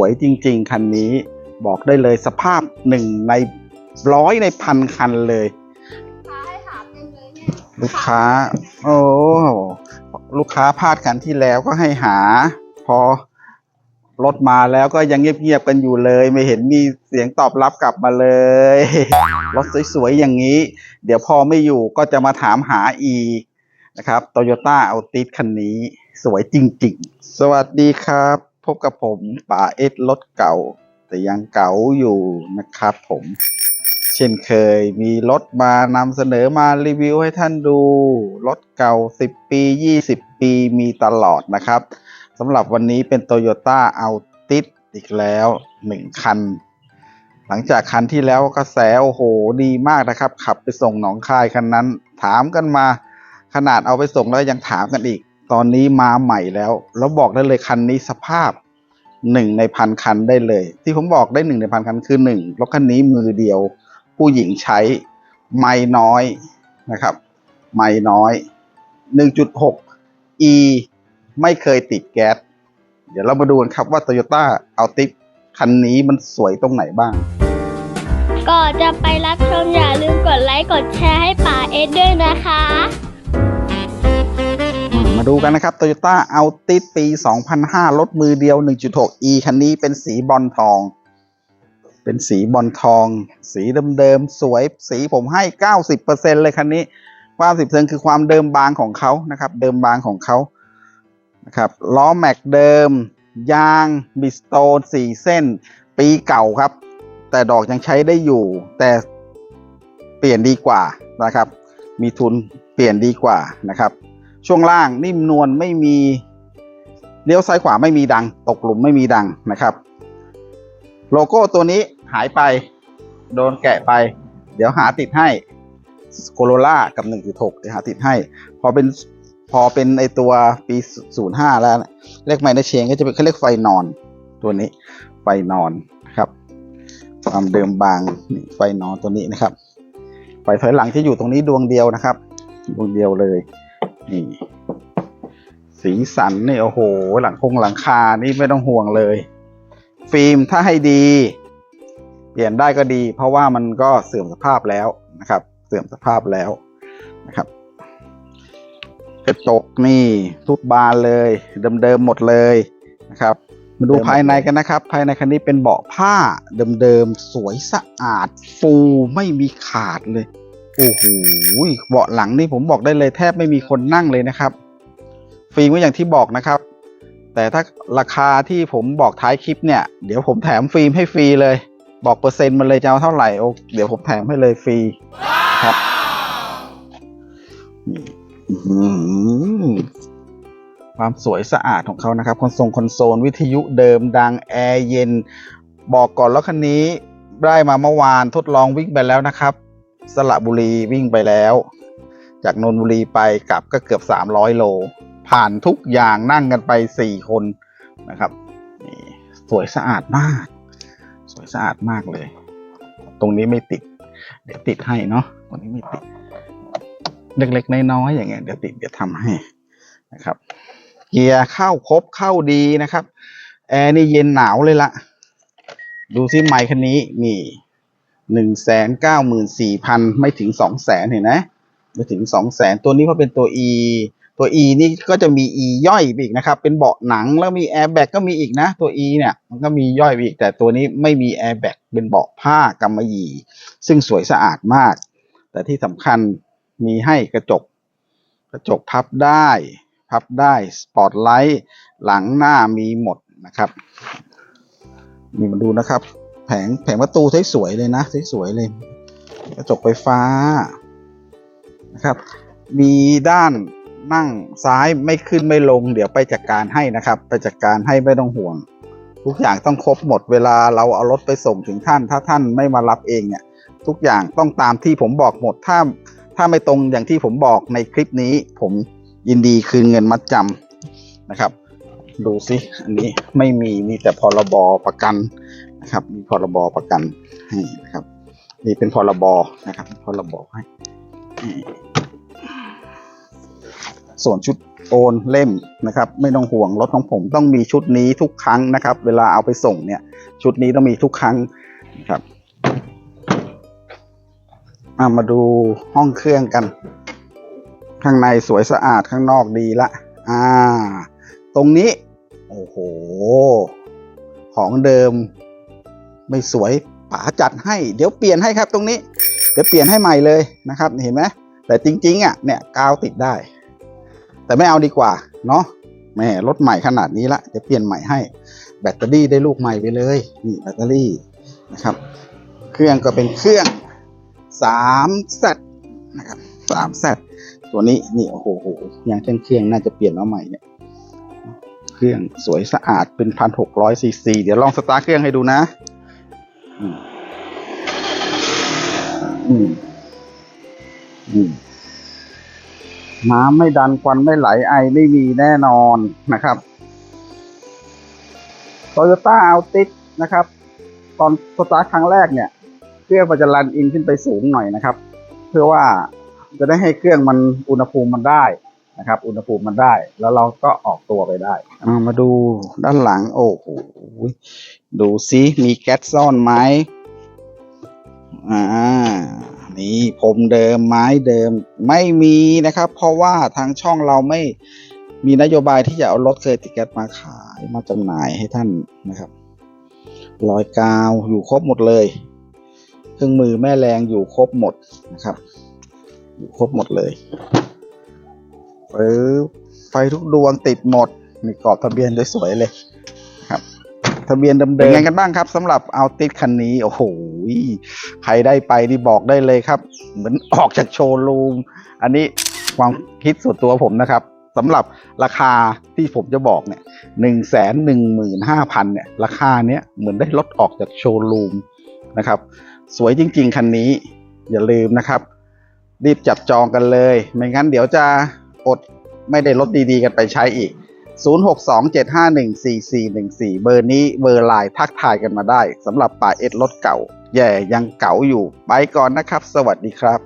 วยจริง ๆ คันนี้บอกได้เลยสภาพหนึ่งในร้อยในพันคันเลยค้าให้ถามเต็มเลยเนี่ยลูกค้า โอ้ลูกค้าพลาดกันที่แล้วก็ให้หา พอรถมาแล้วก็ยังเงียบๆกันอยู่เลย ไม่เห็นมีเสียงตอบรับกลับมาเลย รถสวยๆอย่างนี้ เดี๋ยวพอไม่อยู่ก็จะมาถามหาอีกนะครับโตโยต้าเอาติสคันนี้ สวยจริง ๆ สวัสดีครับ พบกับผมป่าเอ็ดรถเก่า แต่ยังเก่าอยู่นะครับผม เช่นเคยมีรถมานำเสนอมารีวิวให้ท่านดู รถเก่า 10 ปี 20 ปีมีตลอดนะครับสำหรับวันนี้เป็น Toyota a l t i s อีกแล้ว 1 คัน หลังจากคันที่แล้วกระแสโอ้โหดีมากนะครับ ขับไปส่งหนองคายคันนั้น ถามกันมา ขนาดเอาไปส่งแล้วยังถามกันอีกตอนนี้มาใหม่แล้ว แล้วบอกได้เลยคันนี้สภาพ หนึ่งในพันคันได้เลย ที่ผมบอกได้หนึ่งในพันคันคือหนึ่งรถคันนี้มือเดียว ผู้หญิงใช้ไม่น้อยนะครับ ไม่น้อย 1.6 e ไม่เคยติดแก๊สเดี๋ยวเรามาดูกันครับว่า Toyota Altis คันนี้มันสวยตรงไหนบ้าง ก่อนจะไปรับชมอย่าลืมกดไลค์กดแชร์ให้ป่าเอ็ดด้วยนะคะ มาดูกันนะครับ Toyota Altis ปี 2005 รถมือเดียว 1.6 e คันนี้เป็นสีบอลทอง เป็นสีบอลทอง สีเดิมๆ สวย สีผมให้ 90%เลยคันนี้90%คือความเดิมบางของเขานะครับ เดิมบางของเขานะครับ ล้อแม็กเดิม ยางบิสโตนสี่เส้น ปีเก่าครับ แต่ดอกยังใช้ได้อยู่ แต่เปลี่ยนดีกว่านะครับ มีทุนเปลี่ยนดีกว่านะครับ ช่วงล่างนิ่มนวลไม่มีเลี้ยวซ้ายขวาไม่มีดัง ตกหลุมไม่มีดังนะครับ โลโก้ตัวนี้หายไป โดนแกะไป เดี๋ยวหาติดให้โคโรล่ากับ 1.6 เดี๋ยวหาติดให้ พอเป็นพอเป็นไอตัวปี 05 แล้วเรียกไมเนเชนก็จะเป็นเขาเรียกไฟนอน ตัวนี้ไฟนอนนะครับ ความเดิมบางนี่ไฟนอนตัวนี้นะครับ ไฟถอยหลังจะอยู่ตรงนี้ดวงเดียวนะครับ ดวงเดียวเลย นี่สีสันนี่โอ้โห หลังคงหลังคานี่ไม่ต้องห่วงเลย ฟิล์มถ้าให้ดี เปลี่ยนได้ก็ดี เพราะว่ามันก็เสื่อมสภาพแล้วนะครับ เสื่อมสภาพแล้วนะครับกระจกนี่ทุกบานเลยเดิมๆหมดเลยนะครับมาดูภายในกันนะครับ ภายในคันนี้เป็นเบาะผ้าเดิมๆสวยสะอาดฟูไม่มีขาดเลย โอ้โหเบาะหลังนี่ผมบอกได้เลยแทบไม่มีคนนั่งเลยนะครับ ฟิล์มก็อย่างที่บอกนะครับ แต่ถ้าราคาที่ผมบอกท้ายคลิปเนี่ย เดี๋ยวผมแถมฟิล์มให้ฟรีเลย บอกเปอร์เซ็นต์มันเลยจะเอาเท่าไหร่โอ้เดี๋ยวผมแถมให้เลยฟรีครับความสวยสะอาดของเขานะครับคอนโซลคอนโซลวิทยุเดิมดังแอร์เย็น บอกก่อนแล้วคันนี้ได้มาเมื่อวานทดลองวิ่งไปแล้วนะครับ สระบุรีวิ่งไปแล้ว จากนนบุรีไปกลับก็เกือบ 300 โล ผ่านทุกอย่างนั่งกันไป 4 คนนะครับนี่สวยสะอาดมาก สวยสะอาดมากเลย ตรงนี้ไม่ติด เดี๋ยวติดให้เนาะตรงนี้ไม่ติด เล็กๆน้อยๆอย่างเงี้ยเดี๋ยวติดเดี๋ยวทำให้นะครับ เกียร์เข้าครบเข้าดีนะครับ แอร์นี่เย็นหนาวเลยละดูซิไมค์คันนี้นี่ หนึ่งแสนเก้าหมื่นสี่พันไม่ถึงสองแสนเห็นไหมไม่ถึงสองแสนตัวนี้เพราะเป็นตัว E ตัว E นี่ก็จะมี E ย่อยไปอีกนะครับ เป็นเบาะหนังแล้วมีแอร์แบ็กก็มีอีกนะ ตัว E เนี่ยมันก็มีย่อยไปอีกแต่ตัวนี้ไม่มีแอร์แบ็กเป็นเบาะผ้ากำมะหยี่ ซึ่งสวยสะอาดมาก แต่ที่สำคัญมีให้กระจก กระจกพับได้ พับได้สปอตไลท์หลังหน้ามีหมดนะครับ นี่มาดูนะครับ แผงแผงประตูสวยๆเลยนะสวยๆเลย กระจกไฟฟ้านะครับ มีด้านนั่งซ้ายไม่ขึ้นไม่ลง เดี๋ยวไปจัดการให้นะครับ ไปจัดการให้ไม่ต้องห่วง ทุกอย่างต้องครบหมดเวลาเราเอารถไปส่งถึงท่าน ถ้าท่านไม่มารับเองเนี่ย ทุกอย่างต้องตามที่ผมบอกหมดถ้าถ้าไม่ตรงอย่างที่ผมบอกในคลิปนี้ ผมยินดีคืนเงินมัดจำนะครับ ดูสิอันนี้ไม่มีมีแต่พรบประกัน นะครับ มีพรบประกันให้นะครับ นี่เป็นพรบนะครับพรบให้ ส่วนชุดโอนเล่มนะครับ ไม่ต้องห่วงรถของผมต้องมีชุดนี้ทุกครั้งนะครับ เวลาเอาไปส่งเนี่ย ชุดนี้ต้องมีทุกครั้งนะครับอะมาดูห้องเครื่องกัน ข้างในสวยสะอาดข้างนอกดีละ อ่า ตรงนี้ โอ้โห ของเดิม ไม่สวยป๋าจัดให้เดี๋ยวเปลี่ยนให้ครับตรงนี้ เดี๋ยวเปลี่ยนให้ใหม่เลยนะครับเห็นไหมแต่จริงๆอะเนี่ยกาวติดได้ แต่ไม่เอาดีกว่าเนาะแม่รถใหม่ขนาดนี้ละเดี๋ยวเปลี่ยนใหม่ให้ แบตเตอรี่ได้ลูกใหม่ไปเลยนี่แบตเตอรี่นะครับ เครื่องก็เป็นเครื่องสามเซตนะครับสามเซตตัวนี้นี่โอ้โหยังเครื่องเครื่องน่าจะเปลี่ยนมาใหม่เนี่ยเครื่องสวยสะอาดเป็นพันหกร้อยซีซีเดี๋ยวลองสตาร์ทเครื่องให้ดูนะ อืมอืมน้ำไม่ดันควันไม่ไหลไอไม่มีแน่นอนนะครับโตโยต้าเอาตินะครับ ตอนสตาร์ทครั้งแรกเนี่ยเครื่องมันจะรันอินขึ้นไปสูงหน่อยนะครับ เพื่อว่าจะได้ให้เครื่องมันอุณหภูมิมันได้ นะครับ อุณหภูมิมันได้ แล้วเราก็ออกตัวไปได้ามาดูด้านหลัง โอ้โหดูซิมีแก๊สซ่อนไหมอ่านี่ผมเดิมไม้เดิมไม่มีนะครับ เพราะว่าทางช่องเราไม่มีนโยบายที่จะเอารถเคยติดแก๊สมาขายมาจำหน่ายให้ท่านนะครับรอยกาวอยู่ครบหมดเลยเครื่องมือแม่แรงอยู่ครบหมดนะครับ อยู่ครบหมดเลย ปึ๊บไฟทุกดวงติดหมดมีกรอบทะเบียนสวยๆเลยครับ ทะเบียนเดิมๆเป็นไงกันบ้างครับสำหรับเอาติดคันนี้ โอ้โหใครได้ไปนี่บอกได้เลยครับ เหมือนออกจากโชว์รูม อันนี้ความคิดส่วนตัวผมนะครับสำหรับราคาที่ผมจะบอกเนี่ยหนึ่งแสนหนึ่งหมื่นห้าพันเนี่ยราคาเนี้ยเหมือนได้รถออกจากโชว์รูมนะครับ สวยจริง ๆ คันนี้อย่าลืมนะครับ รีบจับจองกันเลย ไม่งั้นเดี๋ยวจะ อดไม่ได้ลดดีๆ กันไปใช้อีก 0627514414 เบอร์นี้เบอร์ไลน์ทักทายกันมาได้สำหรับป่าเอ็ดรถเก่า แย่ยังเก่าอยู่ ไปก่อนนะครับ สวัสดีครับ